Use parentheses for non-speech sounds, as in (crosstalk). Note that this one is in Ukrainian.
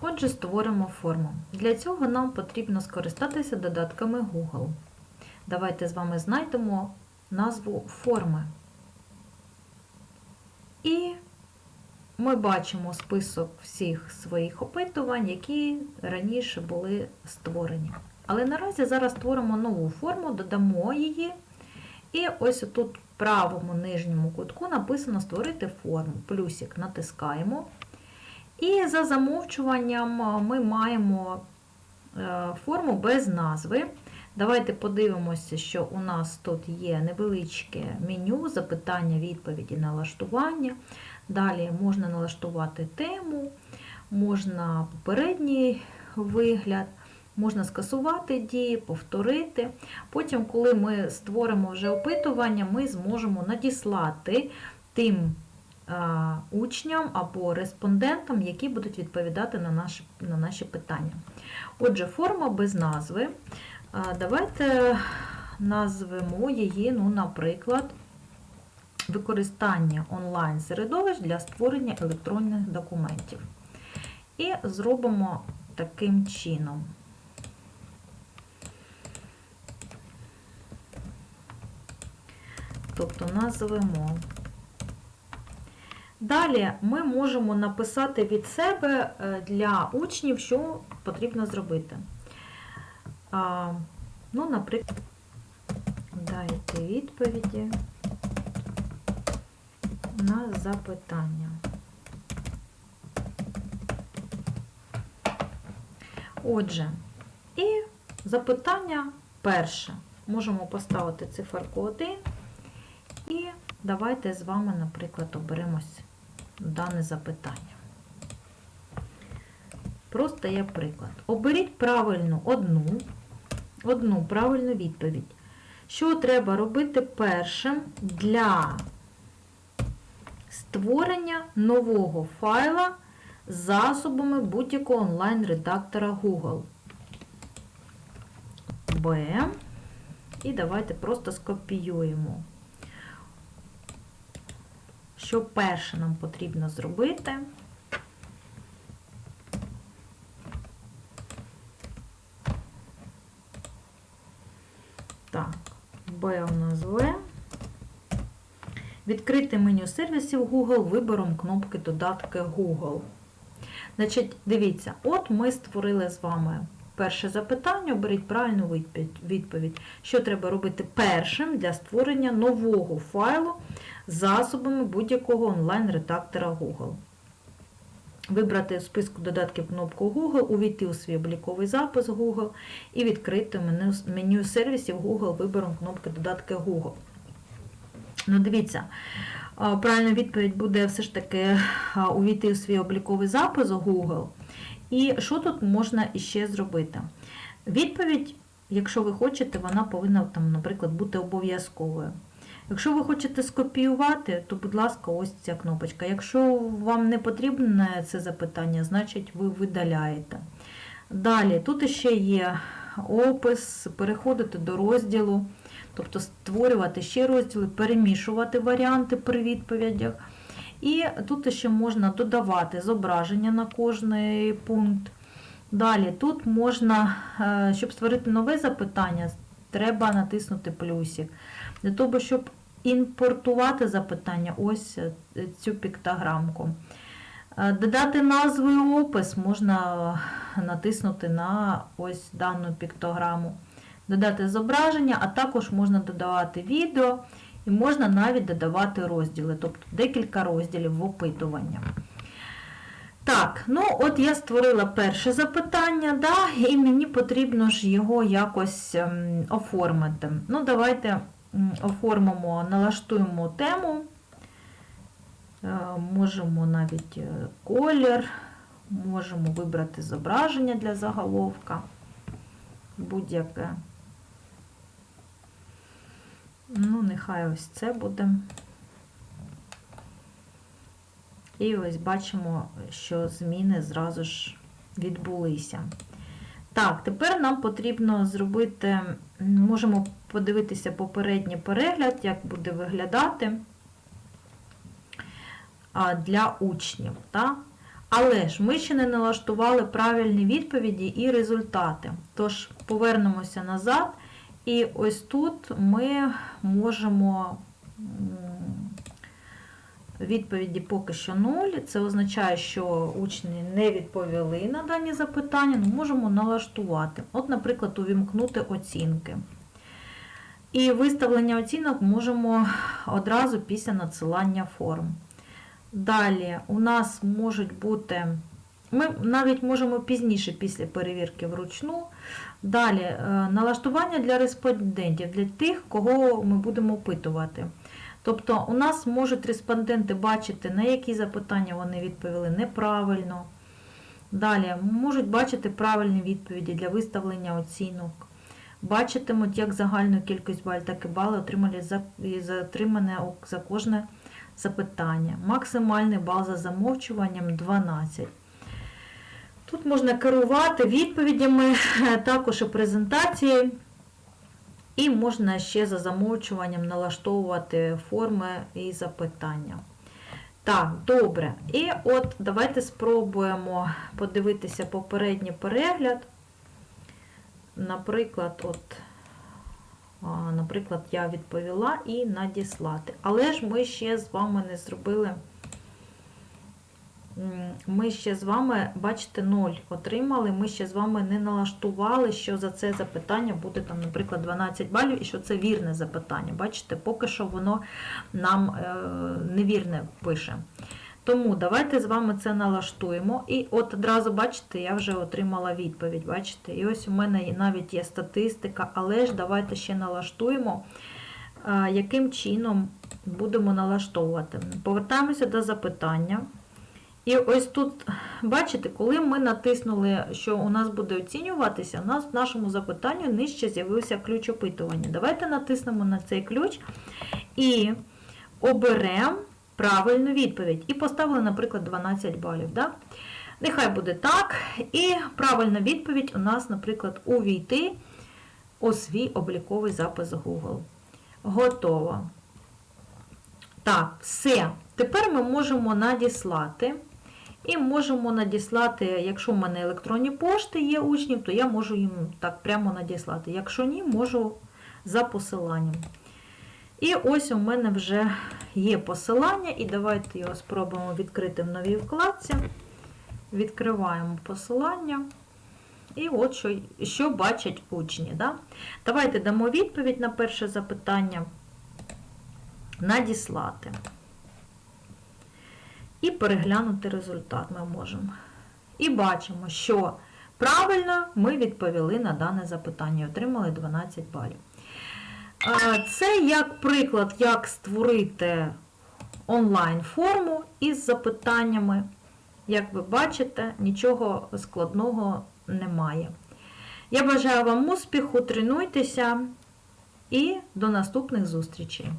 Отже, створимо форму. Для цього нам потрібно скористатися додатками Google. Давайте з вами знайдемо назву форми. І ми бачимо список всіх своїх опитувань, які раніше були створені. Але наразі зараз створимо нову форму, додамо її. І ось тут в правому нижньому кутку написано Створити форму. Плюсик натискаємо. І за замовчуванням ми маємо е, форму без назви. Давайте подивимося, що у нас тут є невеличке меню, запитання, відповіді, налаштування. Далі можна налаштувати тему, можна попередній вигляд, можна скасувати дії, повторити. Потім, коли ми створимо вже опитування, ми зможемо надіслати тим учням або респондентам, які будуть відповідати на наші, на наші питання. Отже, форма без назви. Давайте назвемо її, ну, наприклад, використання онлайн-середовищ для створення електронних документів. І зробимо таким чином. Тобто назвемо. Далі ми можемо написати від себе е, для учнів, що потрібно зробити. Ну, наприклад, дайте відповіді на запитання. Отже, і запитання перше. Можемо поставити циферку 1 і давайте з вами, наприклад, оберемось дане запитання. Просто є приклад. Оберіть правильну одну, одну правильну відповідь. Що треба робити першим для створення нового файла засобами будь-якого онлайн-редактора Google. Б. І давайте просто скопіюємо. Що перше нам потрібно зробити? Так, Б у нас В. Відкрити меню сервісів Google вибором кнопки Додатки Google. Значить, дивіться, от ми створили з вами перше запитання, оберіть правильну відповідь. Що треба робити першим для створення нового файлу засобами будь-якого онлайн-редактора Google. Вибрати в списку додатків кнопку Google, увійти у свій обліковий запис Google і відкрити меню сервісів Google вибором кнопки Додатки Google. Ну, дивіться, правильна відповідь буде все ж таки увійти у свій обліковий запис Google. І що тут можна іще зробити? Відповідь, якщо ви хочете, вона повинна, там, наприклад, бути обов'язковою. Якщо ви хочете скопіювати, то, будь ласка, ось ця кнопочка. Якщо вам не потрібне це запитання, значить ви видаляєте. Далі, тут ще є опис, переходити до розділу, тобто створювати ще розділи, перемішувати варіанти при відповідях. І тут ще можна додавати зображення на кожний пункт. Далі, тут можна, е, щоб створити нове запитання, треба натиснути плюсик. Для того, щоб імпортувати запитання, ось е, цю піктограмку. Е, додати назву і опис можна натиснути на ось дану піктограму. Додати зображення, а також можна додавати відео і можна навіть додавати розділи, тобто декілька розділів в опитування. Так, ну от я створила перше запитання, да, і мені потрібно ж його якось ем, оформити. Ну, давайте оформимо, налаштуємо тему, е, можемо навіть е, колір, можемо вибрати зображення для заголовка, будь-яке. Ну, нехай ось це буде. І ось бачимо, що зміни зразу ж відбулися. Так, тепер нам потрібно зробити, можемо подивитися попередній перегляд, як буде виглядати для учнів. Так? Але ж ми ще не налаштували правильні відповіді і результати. Тож повернемося назад, і ось тут ми можемо відповіді поки що 0. Це означає, що учні не відповіли на дані запитання, ну, можемо налаштувати. От, наприклад, увімкнути оцінки. І виставлення оцінок можемо одразу після надсилання форм. Далі у нас можуть бути, ми навіть можемо пізніше після перевірки вручну. Далі е, налаштування для респондентів, для тих, кого ми будемо опитувати. Тобто у нас можуть респонденти бачити, на які запитання вони відповіли неправильно. Далі можуть бачити правильні відповіді для виставлення оцінок. Бачитимуть як загальну кількість балів, так і бали отримали за, і за отримане за кожне запитання. Максимальний бал за замовчуванням 12. Тут можна керувати відповідями, (laughs) також і презентації, і можна ще за замовчуванням налаштовувати форми і запитання. Так, добре. І от давайте спробуємо подивитися попередній перегляд. Наприклад, от, наприклад, я відповіла і надіслати. Але ж ми ще з вами не зробили, ми ще з вами, бачите, 0 отримали, ми ще з вами не налаштували, що за це запитання буде, там, наприклад, 12 балів, і що це вірне запитання. Бачите, поки що воно нам е, невірне пише. Тому давайте з вами це налаштуємо. І от одразу, бачите, я вже отримала відповідь. Бачите? І ось у мене навіть є статистика, але ж давайте ще налаштуємо, а, яким чином будемо налаштовувати. Повертаємося до запитання. І ось тут, бачите, коли ми натиснули, що у нас буде оцінюватися, у нас в нашому запитанню нижче з'явився ключ опитування. Давайте натиснемо на цей ключ і оберемо правильну відповідь. І поставили, наприклад, 12 балів. Да? Нехай буде так. І правильна відповідь у нас, наприклад, увійти у свій обліковий запис Google. Готово. Так, все. Тепер ми можемо надіслати. І можемо надіслати, якщо в мене електронні пошти є учнів, то я можу їм так прямо надіслати. Якщо ні, можу за посиланням. І ось у мене вже є посилання, і давайте його спробуємо відкрити в новій вкладці. Відкриваємо посилання. І от що що бачать учні. Да? Давайте дамо відповідь на перше запитання. Надіслати. І переглянути результат ми можемо. І бачимо, що правильно ми відповіли на дане запитання отримали 12 балів. Це як приклад, як створити онлайн-форму із запитаннями. Як ви бачите, нічого складного немає. Я бажаю вам успіху, тренуйтеся і до наступних зустрічей!